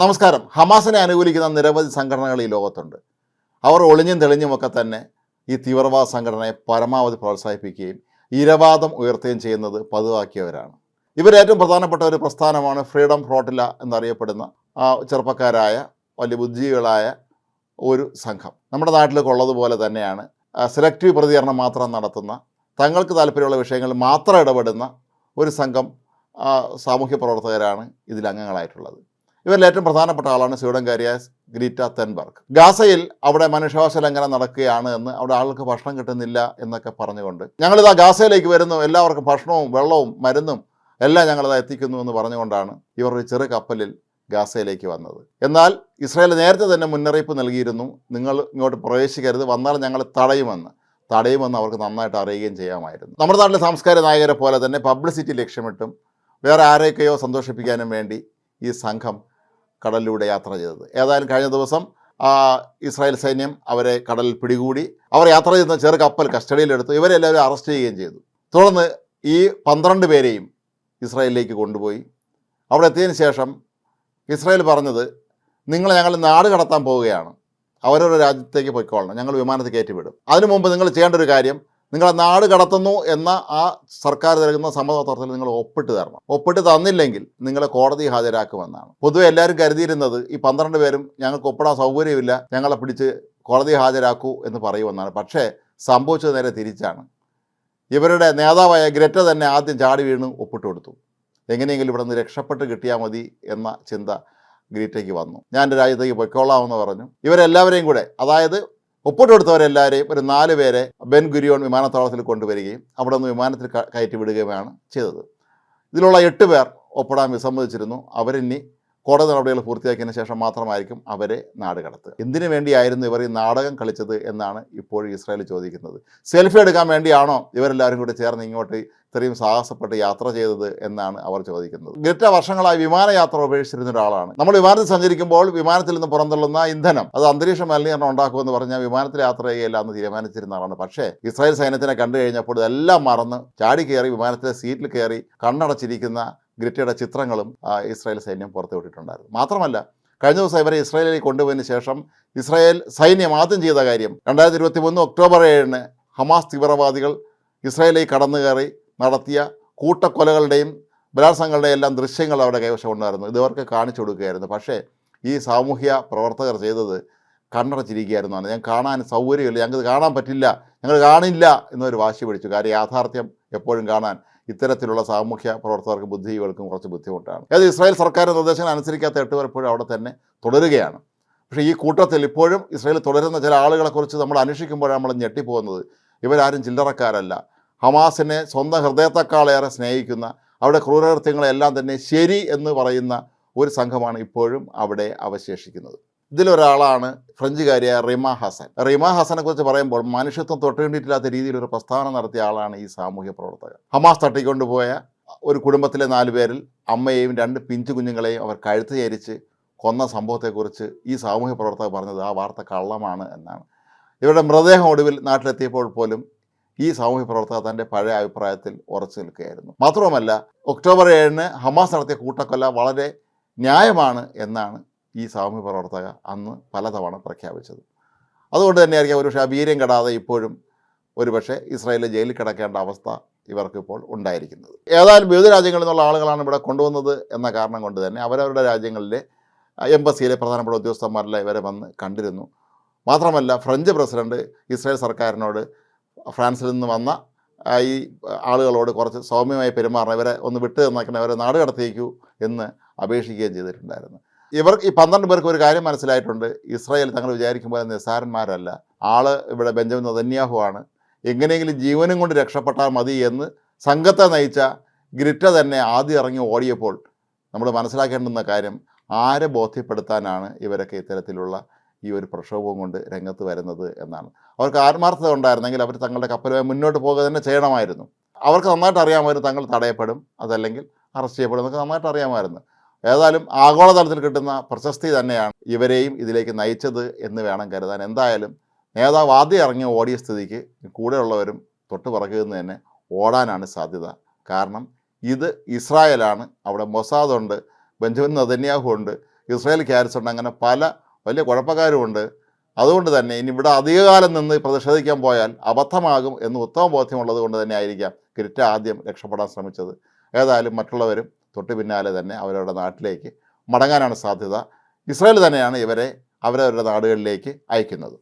നമസ്കാരം. ഹമാസിനെ അനുകൂലിക്കുന്ന നിരവധി സംഘടനകൾ ഈ ലോകത്തുണ്ട്. അവർ ഒളിഞ്ഞും തെളിഞ്ഞുമൊക്കെ തന്നെ ഈ തീവ്രവാദ സംഘടനയെ പരമാവധി പ്രോത്സാഹിപ്പിക്കുകയും ഇരവാദം ഉയർത്തുകയും ചെയ്യുന്നത് പതിവാക്കിയവരാണ്. ഇവരേറ്റവും പ്രധാനപ്പെട്ട ഒരു പ്രസ്ഥാനമാണ് ഫ്രീഡം ഫ്രോട്ടില എന്നറിയപ്പെടുന്ന ചെറുപ്പക്കാരായ വലിയ ബുദ്ധിജീവികളായ ഒരു സംഘം. നമ്മുടെ നാട്ടിലൊക്കെ ഉള്ളതുപോലെ തന്നെയാണ്. സെലക്റ്റീവ് പ്രതികരണം മാത്രം നടത്തുന്ന തങ്ങൾക്ക് താല്പര്യമുള്ള വിഷയങ്ങളിൽ മാത്രം ഇടപെടുന്ന ഒരു സംഘം സാമൂഹ്യ പ്രവർത്തകരാണ് ഇതിൽ അംഗങ്ങളായിട്ടുള്ളത്. ഇവരിൽ ഏറ്റവും പ്രധാനപ്പെട്ട ആളാണ് സ്വീഡൻകാരിയായ ഗ്രീറ്റ തെൻബർഗ്. ഗാസയിൽ അവിടെ മനുഷ്യാവകാശ ലംഘനം നടക്കുകയാണ് എന്ന് അവിടെ ആൾക്ക് ഭക്ഷണം കിട്ടുന്നില്ല എന്നൊക്കെ പറഞ്ഞുകൊണ്ട് ഞങ്ങളിതാ ഗാസയിലേക്ക് വരുന്നു. എല്ലാവർക്കും ഭക്ഷണവും വെള്ളവും മരുന്നും എല്ലാം ഞങ്ങളിതാ എത്തിക്കുന്നു എന്ന് പറഞ്ഞുകൊണ്ടാണ് ഇവർ ഒരു ചെറു കപ്പലിൽ ഗാസയിലേക്ക് വന്നത്. എന്നാൽ ഇസ്രായേൽ നേരത്തെ തന്നെ മുന്നറിയിപ്പ് നൽകിയിരുന്നു. നിങ്ങൾ ഇങ്ങോട്ട് പ്രവേശിക്കരുത്. വന്നാൽ ഞങ്ങൾ തടയുമെന്ന്. തടയുമെന്ന് അവർക്ക് നന്നായിട്ട് അറിയുകയും ചെയ്യാമായിരുന്നു. നമ്മുടെ നാട്ടിലെ സാംസ്കാരിക നായകരെ പോലെ തന്നെ പബ്ലിസിറ്റി ലക്ഷ്യമിട്ടും വേറെ ആരെയൊക്കെയോ സന്തോഷിപ്പിക്കാനും വേണ്ടി ഈ സംഘം കടലിലൂടെ യാത്ര ചെയ്തത്. ഏതായാലും കഴിഞ്ഞ ദിവസം ഇസ്രായേൽ സൈന്യം അവരെ കടലിൽ പിടികൂടി അവർ യാത്ര ചെയ്യുന്ന ചെറു കപ്പൽ കസ്റ്റഡിയിലെടുത്തു. ഇവരെല്ലാവരും അറസ്റ്റ് ചെയ്യുകയും ചെയ്തു. തുടർന്ന് ഈ പന്ത്രണ്ട് പേരെയും ഇസ്രായേലിലേക്ക് കൊണ്ടുപോയി. അവിടെ എത്തിയതിന് ശേഷം ഇസ്രായേൽ പറഞ്ഞത് നിങ്ങൾ ഞങ്ങൾ നാട് കടത്താൻ പോവുകയാണ്. അവരവരുടെ രാജ്യത്തേക്ക് പോയിക്കോളണം ഞങ്ങൾ വിമാനത്തിൽ കയറ്റിവിടും. അതിനു മുമ്പ് നിങ്ങൾ ചെയ്യേണ്ട ഒരു കാര്യം നിങ്ങളെ നാട് കടത്തുന്നു എന്ന ആ സർക്കാർ നൽകുന്ന സമ്മതപത്രത്തിൽ നിങ്ങൾ ഒപ്പിട്ട് തരണം. ഒപ്പിട്ട് തന്നില്ലെങ്കിൽ നിങ്ങളെ കോടതി ഹാജരാക്കുമെന്നാണ്. പൊതുവെ എല്ലാവരും കരുതിയിരുന്നത് ഈ പന്ത്രണ്ട് പേരും ഞങ്ങൾക്ക് ഒപ്പിടാൻ സൗകര്യമില്ല ഞങ്ങളെ പിടിച്ച് കോടതി ഹാജരാക്കൂ എന്ന് പറയുമെന്നാണ്. പക്ഷേ സംഭവിച്ചത് നേരെ തിരിച്ചാണ്. ഇവരുടെ നേതാവായ ഗ്രറ്റ തന്നെ ആദ്യം ചാടി വീണ് ഒപ്പിട്ട് കൊടുത്തു. എങ്ങനെയെങ്കിലും ഇവിടെ നിന്ന് രക്ഷപ്പെട്ട് കിട്ടിയാൽ മതി എന്ന ചിന്ത ഗ്രീറ്റയ്ക്ക് വന്നു. ഞാൻ രാജ്യത്തേക്ക് പൊയ്ക്കോളാമെന്ന് പറഞ്ഞു. ഇവരെല്ലാവരെയും കൂടെ അതായത് ഒപ്പിട്ട് കൊടുത്തവരെല്ലാവരെയും ഒരു നാല് പേരെ ബെൻ ഗുരിയോൺ വിമാനത്താവളത്തിൽ കൊണ്ടുവരികയും അവിടെ നിന്ന് വിമാനത്തിൽ കയറ്റി വിടുകയുമാണ് ചെയ്തത്. ഇതിലുള്ള എട്ട് പേർ ഒപ്പിടാൻ വിസമ്മതിച്ചിരുന്നു. അവരിനി കോടതി നടപടികൾ പൂർത്തിയാക്കിയതിന് ശേഷം മാത്രമായിരിക്കും അവരെ നാട് കടത്തുക. എന്തിനു വേണ്ടിയായിരുന്നു ഇവർ ഈ നാടകം കളിച്ചത് എന്നാണ് ഇപ്പോൾ ഇസ്രായേൽ ചോദിക്കുന്നത്. സെൽഫി എടുക്കാൻ വേണ്ടിയാണോ ഇവരെല്ലാവരും കൂടി ചേർന്ന് ഇങ്ങോട്ട് ഇത്രയും സാഹസപ്പെട്ട് യാത്ര ചെയ്തത് എന്നാണ് അവർ ചോദിക്കുന്നത്. ഗ്രറ്റ വർഷങ്ങളായി വിമാനയാത്ര ഉപേക്ഷിച്ചിരുന്ന ഒരാളാണ്. നമ്മൾ വിമാനത്തിൽ സഞ്ചരിക്കുമ്പോൾ വിമാനത്തിൽ നിന്ന് പുറന്തള്ളുന്ന ഇന്ധനം അത് അന്തരീക്ഷ മലിനീകരണം ഉണ്ടാക്കുമെന്ന് പറഞ്ഞാൽ വിമാനത്തിൽ യാത്ര ചെയ്യുകയില്ല എന്ന് തീരുമാനിച്ചിരുന്ന ആളാണ്. പക്ഷേ ഇസ്രായേൽ സൈന്യത്തിനെ കണ്ടു കഴിഞ്ഞപ്പോൾ ഇതെല്ലാം മറന്ന് ചാടി കയറി വിമാനത്തിലെ സീറ്റിൽ കയറി കണ്ണടച്ചിരിക്കുന്ന ഗ്രറ്റയുടെ ചിത്രങ്ങളും ഇസ്രായേൽ സൈന്യം പുറത്തുവിട്ടിട്ടുണ്ടായിരുന്നു മാത്രമല്ല കഴിഞ്ഞ ദിവസം ഇവരെ ഇസ്രായേലിലേക്ക് കൊണ്ടുപോയതിന് ശേഷം ഇസ്രായേൽ സൈന്യം ആദ്യം ചെയ്ത കാര്യം രണ്ടായിരത്തി ഇരുപത്തി മൂന്ന് ഒക്ടോബർ ഏഴിന് ഹമാസ് തീവ്രവാദികൾ ഇസ്രായേലിലേക്ക് കടന്നു കയറി നടത്തിയ കൂട്ടക്കൊലകളുടെയും ബലാത്സംഗങ്ങളുടെയും എല്ലാം ദൃശ്യങ്ങൾ അവിടെ കൈവശം ഉണ്ടായിരുന്നു ഇതവർക്ക് കാണിച്ചു കൊടുക്കുകയായിരുന്നു. പക്ഷേ ഈ സാമൂഹ്യ പ്രവർത്തകർ ചെയ്തത് കണ്ണടച്ചിരിക്കുകയായിരുന്നു. ആണ് ഞാൻ കാണാൻ സൗകര്യമില്ല. ഞങ്ങൾക്ക് കാണാൻ പറ്റില്ല. ഞങ്ങൾ കാണില്ല എന്നൊരു വാശി പിടിച്ചു. കാര്യം യാഥാർത്ഥ്യം എപ്പോഴും കാണാൻ ഇത്തരത്തിലുള്ള സാമൂഹ്യ പ്രവർത്തകർക്ക് ബുദ്ധിജീവികൾക്കും കുറച്ച് ബുദ്ധിമുട്ടാണ്. അത് ഇസ്രായേൽ സർക്കാർ നിർദ്ദേശങ്ങൾ അനുസരിക്കാത്ത എട്ട് പേർ ഇപ്പോഴും അവിടെ തന്നെ തുടരുകയാണ്. പക്ഷേ ഈ കൂട്ടത്തിൽ ഇപ്പോഴും ഇസ്രായേൽ തുടരുന്ന ചില ആളുകളെക്കുറിച്ച് നമ്മൾ അന്വേഷിക്കുമ്പോഴാണ് നമ്മൾ ഞെട്ടിപ്പോകുന്നത്. ഇവരാരും ചില്ലറക്കാരല്ല. ഹമാസിനെ സ്വന്തം ഹൃദയത്തെക്കാളേറെ സ്നേഹിക്കുന്ന അവിടെ ക്രൂരകൃത്യങ്ങളെല്ലാം തന്നെ ശരി എന്ന് പറയുന്ന ഒരു സംഘമാണ് ഇപ്പോഴും അവിടെ അവശേഷിക്കുന്നത്. ഇതിലൊരാളാണ് ഫ്രഞ്ചുകാരിയായ റിമ ഹസൻ. റിമ ഹസനെ കുറിച്ച് പറയുമ്പോൾ മനുഷ്യത്വം തൊട്ടുകണ്ടിട്ടില്ലാത്ത രീതിയിൽ ഒരു പ്രസ്താവന നടത്തിയ ആളാണ് ഈ സാമൂഹ്യ പ്രവർത്തകർ. ഹമാസ് തട്ടിക്കൊണ്ടുപോയ ഒരു കുടുംബത്തിലെ നാല് പേരിൽ അമ്മയെയും രണ്ട് പിഞ്ചു കുഞ്ഞുങ്ങളെയും അവർ കഴുത്ത് ചരിച്ച് കൊന്ന സംഭവത്തെക്കുറിച്ച് ഈ സാമൂഹ്യ പ്രവർത്തകർ പറഞ്ഞത് ആ വാർത്ത കള്ളമാണ് എന്നാണ്. ഇവരുടെ മൃതദേഹം ഒടുവിൽ നാട്ടിലെത്തിയപ്പോൾ പോലും ഈ സാമൂഹ്യ പ്രവർത്തകർ തന്റെ പഴയ അഭിപ്രായത്തിൽ ഉറച്ചു നിൽക്കുകയായിരുന്നു. മാത്രവുമല്ല ഒക്ടോബർ ഏഴിന് ഹമാസ് നടത്തിയ കൂട്ടക്കൊല വളരെ ന്യായമാണ് എന്നാണ് ഈ സാമൂഹ്യ പ്രവർത്തക അന്ന് പലതവണ പ്രഖ്യാപിച്ചത്. അതുകൊണ്ട് തന്നെയായിരിക്കും ഒരുപക്ഷെ ആ വീര്യം കെടാതെ ഇപ്പോഴും ഒരുപക്ഷെ ഇസ്രായേലിൽ ജയിലിൽ കിടക്കേണ്ട അവസ്ഥ ഇവർക്കിപ്പോൾ ഉണ്ടായിരിക്കുന്നത്. ഏതായാലും വിവിധ രാജ്യങ്ങളിൽ നിന്നുള്ള ആളുകളാണ് ഇവിടെ കൊണ്ടുവന്നത് എന്ന കാരണം കൊണ്ട് തന്നെ അവരവരുടെ രാജ്യങ്ങളിലെ എംബസിയിലെ പ്രധാനപ്പെട്ട ഉദ്യോഗസ്ഥന്മാരെല്ലാം ഇവരെ വന്ന് കണ്ടിരുന്നു. മാത്രമല്ല ഫ്രഞ്ച് പ്രസിഡന്റ് ഇസ്രായേൽ സർക്കാരിനോട് ഫ്രാൻസിൽ നിന്ന് വന്ന ഈ ആളുകളോട് കുറച്ച് സൗമ്യമായി പെരുമാറണം ഇവരെ ഒന്ന് വിട്ട് തന്നേക്കണം ഇവരെ നാട് കടത്തിയേക്കൂ എന്ന് അപേക്ഷിക്കുകയും ചെയ്തിട്ടുണ്ടായിരുന്നു. ഇവർ ഈ പന്ത്രണ്ട് പേർക്ക് ഒരു കാര്യം മനസ്സിലായിട്ടുണ്ട്. ഇസ്രായേൽ തങ്ങൾ വിചാരിക്കുമ്പോൾ നിസ്സാരന്മാരല്ല. ആൾ ഇവിടെ ബെഞ്ചമിൻ നതന്യാഹു ആണ് എങ്ങനെയെങ്കിലും ജീവനും കൊണ്ട് രക്ഷപ്പെട്ടാൽ മതി എന്ന് സംഘത്തെ നയിച്ച ഗ്രിറ്റ തന്നെ ആദ്യം ഇറങ്ങി ഓടിയപ്പോൾ നമ്മൾ മനസ്സിലാക്കേണ്ടുന്ന കാര്യം ആരെ ബോധ്യപ്പെടുത്താനാണ് ഇവരൊക്കെ ഇത്തരത്തിലുള്ള ഈ ഒരു പ്രക്ഷോഭവും കൊണ്ട് രംഗത്ത് വരുന്നത് എന്നാണ്. അവർക്ക് ആത്മാർത്ഥത ഉണ്ടായിരുന്നെങ്കിൽ അവർ തങ്ങളുടെ കപ്പലുമായി മുന്നോട്ട് പോകുക തന്നെ ചെയ്യണമായിരുന്നു. അവർക്ക് നന്നായിട്ട് അറിയാമായിരുന്നു തങ്ങൾ തടയപ്പെടും അതല്ലെങ്കിൽ അറസ്റ്റ് ചെയ്യപ്പെടും എന്നൊക്കെ നന്നായിട്ട് അറിയാമായിരുന്നു. ഏതായാലും ആഗോളതലത്തിൽ കിട്ടുന്ന പ്രശസ്തി തന്നെയാണ് ഇവരെയും ഇതിലേക്ക് നയിച്ചത് എന്ന് വേണം കരുതാൻ. എന്തായാലും നേതാവ് ആദ്യം ഇറങ്ങി ഓടിയ സ്ഥിതിക്ക് കൂടെയുള്ളവരും തൊട്ട് പിറകിൽ നിന്ന് തന്നെ ഓടാനാണ് സാധ്യത. കാരണം ഇത് ഇസ്രായേലാണ്. അവിടെ മൊസാദുണ്ട് ബെഞ്ചമിൻ നദന്യാഹു ഉണ്ട് ഇസ്രായേൽ ക്യാരിസ് ഉണ്ട് അങ്ങനെ പല വലിയ കുഴപ്പക്കാരുമുണ്ട് അതുകൊണ്ട് തന്നെ ഇനി ഇവിടെ അധികകാലം നിന്ന് പ്രതിഷേധിക്കാൻ പോയാൽ അബദ്ധമാകും എന്ന് ഉത്തമ ബോധ്യമുള്ളത് കൊണ്ട് തന്നെ ആയിരിക്കാം കിരിറ്റ ആദ്യം രക്ഷപ്പെടാൻ ശ്രമിച്ചത്. ഏതായാലും മറ്റുള്ളവരും തൊട്ട് പിന്നാലെ തന്നെ അവരവരുടെ നാട്ടിലേക്ക് മടങ്ങാനാണ് സാധ്യത. ഇസ്രായേൽ തന്നെയാണ് ഇവരെ അവരവരുടെ നാടുകളിലേക്ക് അയക്കുന്നത്.